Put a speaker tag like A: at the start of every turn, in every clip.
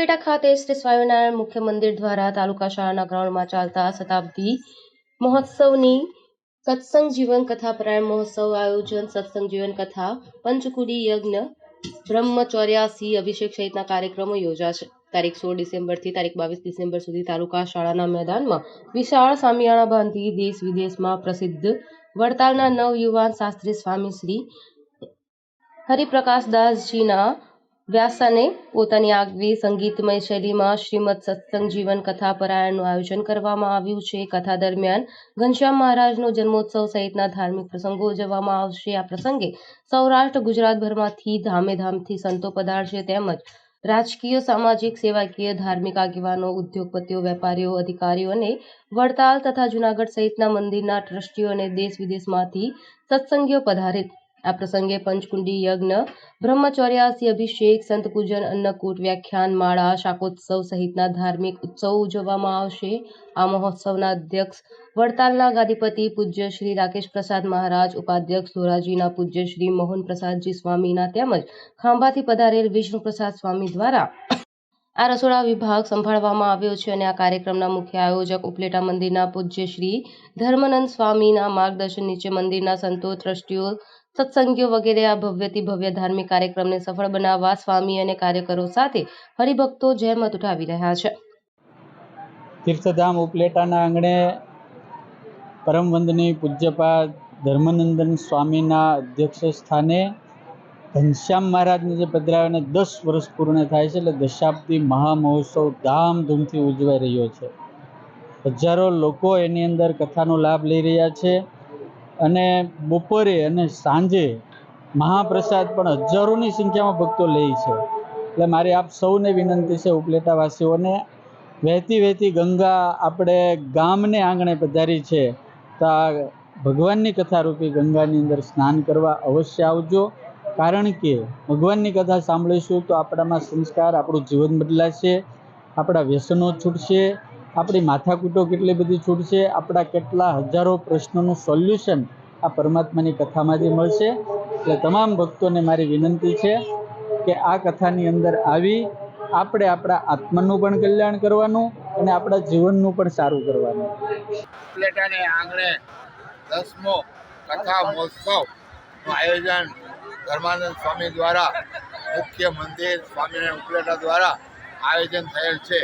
A: ખાતે શ્રી સ્વામિનારાયણ મુખ્ય મંદિર દ્વારા તાલુકા શાળાના ગ્રાઉન્ડમાં ચાલતા શતાબ્દી મહોત્સવની સત્સંગ જીવન કથા પરાયણ મહોત્સવ, આયોજન, સત્સંગ જીવન કથા પંચકુડી યજ્ઞ બ્રહ્મચર્યાસી અભિષેક સહિતના કાર્યક્રમો યોજાશે. તારીખ સોળ ડિસેમ્બરથી તારીખ બાવીસ ડિસેમ્બર સુધી તાલુકા શાળાના મેદાનમાં વિશાળ સામિયાણા બાંધી દેશ વિદેશમાં પ્રસિદ્ધ વડતાલના નવયુવાન શાસ્ત્રી સ્વામી શ્રી હરિપ્રકાશદાસજીના વ્યાસાને પોતાની આગવી સંગીતમય શૈલીમાં શ્રીમદ સત્સંગ જીવન કથા પરાયણનું આયોજન કરવામાં આવ્યું છે. કથા દરમિયાન ઘનશ્યામ મહારાજનો જન્મોત્સવ સહિતના ધાર્મિક પ્રસંગો ઉજવવામાં આવશે. આ પ્રસંગે સૌરાષ્ટ્ર ગુજરાતભરમાંથી ધામેધામથી સંતો પધારશે તેમજ રાજકીય, સામાજિક, સેવાકીય, ધાર્મિક આગેવાનો, ઉદ્યોગપતિઓ, વેપારીઓ, અધિકારીઓ અને વડતાલ તથા જૂનાગઢ સહિતના મંદિરના ટ્રસ્ટીઓ અને દેશ વિદેશમાંથી સત્સંગીઓ પધારે આ પ્રસંગે પંચકુંડી યજ્ઞ, બ્રહ્મચર્યાસી અભિષેક, સંત પૂજન, અન્નકૂટ, વ્યાખ્યાન માળા, શાકોત્સવ સહિતના ધાર્મિક ઉત્સવો ઉજવવામાં આવશે. આ મહોત્સવના અધ્યક્ષ વડતાલના ગાદીપતિ પૂજ્ય શ્રી રાકેશ પ્રસાદ મહારાજ, ઉપાધ્યક્ષ ધોરાજીના પૂજ્ય શ્રી મોહન પ્રસાદજી સ્વામીના તેમજ ખાંભાથી પધારેલ વિષ્ણુ પ્રસાદ સ્વામી દ્વારા આ રસોડા વિભાગ સંભાળવામાં આવ્યો છે અને આ કાર્યક્રમના મુખ્ય આયોજક ઉપલેટા મંદિરના પૂજ્ય શ્રી ધર્મનંદ સ્વામીના માર્ગદર્શન નીચે મંદિરના સંતો, ટ્રસ્ટીઓ સત્સંગીઓ વગેરે આ ભવ્યથી ભવ્ય ધાર્મિક કાર્યક્રમને સફળ બનાવવા સ્વામી અને કાર્યકરો સાથે હરિભક્તો જહેમત ઉઠાવી રહ્યા છે.
B: તીર્થધામ ઉપલેટાના આંગણે પરમ વંદની પૂજ્યપા ધર્મનંદન સ્વામીના અધ્યક્ષ સ્થાને ઘનશ્યામ મહારાજને જે પધરાવીને દસ વર્ષ પૂર્ણ થાય છે એટલે દશાબ્દી મહામહોત્સવ ધામધૂમથી ઉજવાઈ રહ્યો છે. હજારો લોકો એની અંદર કથાનો લાભ લઈ રહ્યા છે. અને બપોરે અને સાંજે મહાપ્રસાદ પણ હજારોની સંખ્યામાં ભક્તો લે છે. એટલે મારી આપ સૌને વિનંતી છે ઉપલેટાવાસીઓને, વહેતી વહેતી ગંગા આપણે ગામને આંગણે પધારી છે, તો ભગવાનની કથારૂપી ગંગાની અંદર સ્નાન કરવા અવશ્ય આવજો. કારણ કે ભગવાનની કથા સાંભળીશું તો આપણામાં સંસ્કાર, આપણું જીવન બદલાશે, આપણા વ્યસનો છૂટશે આપણી માથાકૂટો કેટલી બધી છૂટશે? આપણા કેટલા હજારો પ્રશ્નોનું સોલ્યુશન આ પરમાત્માની કથામાંથી મળશે? એટલે તમામ ભક્તોને મારી વિનંતી છે કે આ કથાની અંદર આવી આપણે આપણા આત્માનું પણ કલ્યાણ કરવાનું અને આપણા જીવનનું પણ સારું કરવાનું.
C: ઉપલેટાને આંગણે દસમો કથા મહોત્સવનું આયોજન ધર્માનંદ સ્વામી દ્વારા મુખ્ય મંદિર સ્વામિનારાયણ ઉપલેટા દ્વારા આયોજન થયેલ છે.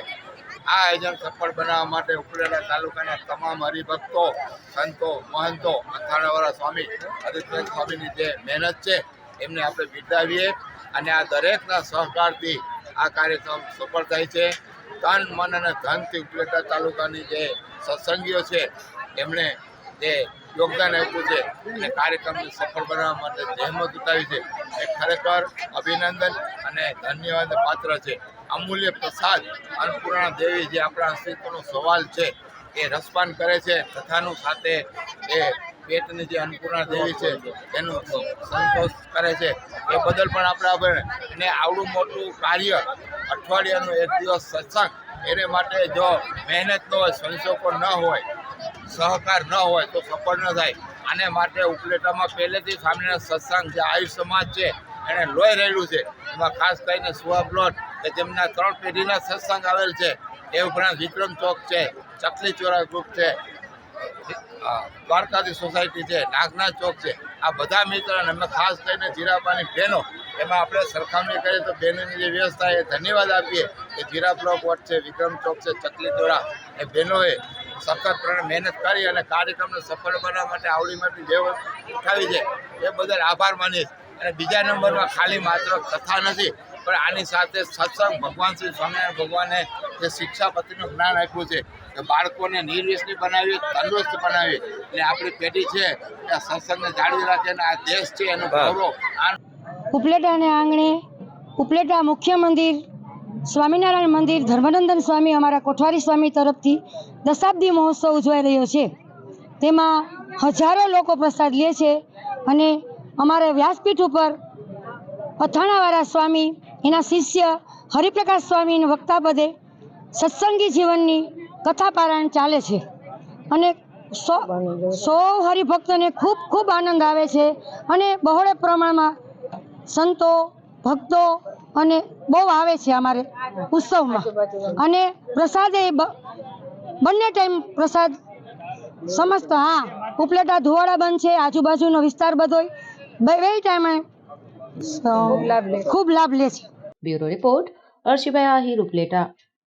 C: આ આયોજન સફળ બનાવવા માટે ઉકલેલા તાલુકાના તમામ હરિભક્તો, સંતો, મહંતો, અથાણાવાળા સ્વામી આદિત્ય સ્વામીની જે મહેનત છે, એમને આપણે બિરદાવીએ અને આ દરેકના સહકારથી આ કાર્યક્રમ સફળ થાય છે. તન, મન અને ધનથી ઉપલેટા તાલુકાની જે સત્સંગીઓ છે, એમણે જે યોગદાન આપ્યું છે અને કાર્યક્રમને સફળ બનાવવા માટે જહેમત ઉઠાવી છે. એ ખરેખર અભિનંદન અને ધન્યવાદ પાત્ર છે. અમૂલ્ય પ્રસાદ અન્નપૂર્ણા દેવી જે આપણા અસ્તિત્વનો સવાલ છે, એ રસપાન કરે છે. કથાનું સાથે એ પેટની જે અન્નપૂર્ણા દેવી છે, એનું સંતોષ કરે છે. એ બદલ પણ આપણા ને આવડું મોટું કાર્ય અઠવાડિયાનું એક દિવસ સત્સંગ, એને માટે જો મહેનત ન હોય, સંશોકો ન હોય, સહકાર ન હોય, તો સફળ ન થાય. આને માટે ઉપલેટામાં પહેલેથી સામેના સત્સંગ, જે આયુ સમાજ છે એણે લોહી રહેલું છે. એમાં ખાસ કરીને સુવા પ્લોટ કે જેમના ત્રણ પેઢીના સત્સંગ આવેલ છે, એ ઉપરાંત વિક્રમ ચોક છે, ચકલી ચોરા ગ્રુપ છે દ્વારકાધી સોસાયટી છે, નાગના ચોક છે. આ બધા મિત્ર અને અમે ખાસ કરીને જીરાપાની બહેનો, એમાં આપણે સરખામણી કરીએ તો બહેનોની જે વ્યવસ્થા એ ધન્યવાદ આપીએ કે જીરા બ્લોક વોટ છે, વિક્રમ ચોક છે, ચકલી ચોરા, એ બહેનોએ સખત મહેનત કરી અને કાર્યક્રમને સફળ બનાવવા માટે આવડી મોટી જે ઉઠાવી છે, એ બદલ આભાર માનીશ અને બીજા નંબરમાં ખાલી માત્ર કથા નથી પણ આની સાથે સત્સંગ ભગવાન શ્રી સ્વામિનારાયણ ભગવાને જે શિક્ષાપતિનું જ્ઞાન આપ્યું છે કે બાળકોને નિર્વ્યસની બનાવી તંદુરસ્ત બનાવી અને આપણી પેઢી છે એ સત્સંગને જાળવી રાખે અને આ દેશ છે એનો ગૌરવ. આ
D: ઉપલેટાને આંગણે ઉપલેટા મુખ્ય મંદિર સ્વામિનારાયણ મંદિર ધર્મનંદન સ્વામી અમારા કોઠવારી સ્વામી તરફથી દશાબ્દી મહોત્સવ ઉજવાઈ રહ્યો છે. તેમાં હજારો લોકો પ્રસાદ લે છે અને અમારે વ્યાસપીઠ ઉપર અથાણાવાળા સ્વામી, એના શિષ્ય હરિપ્રકાશ સ્વામીના વક્તા પદે સત્સંગી જીવનની કથા પારાયણ ચાલે છે. અને સો, સૌ હરિભક્તોને ખૂબ ખૂબ આનંદ આવે છે અને બહોળે પ્રમાણમાં સંતો, ભક્તો અને બહુ આવે છે અમારે ઉત્સવમાં. અને પ્રસાદ બંને ટાઈમ પ્રસાદ સમસ્ત, હા, ઉપલેટા ધુવાડા બંધ છે, આજુબાજુનો વિસ્તાર બધોય બે બે ટાઈમે ખૂબ લાભ લે છે
A: બ્યુરો રિપોર્ટ અર્શિભાઈ આહિર ઉપલેટા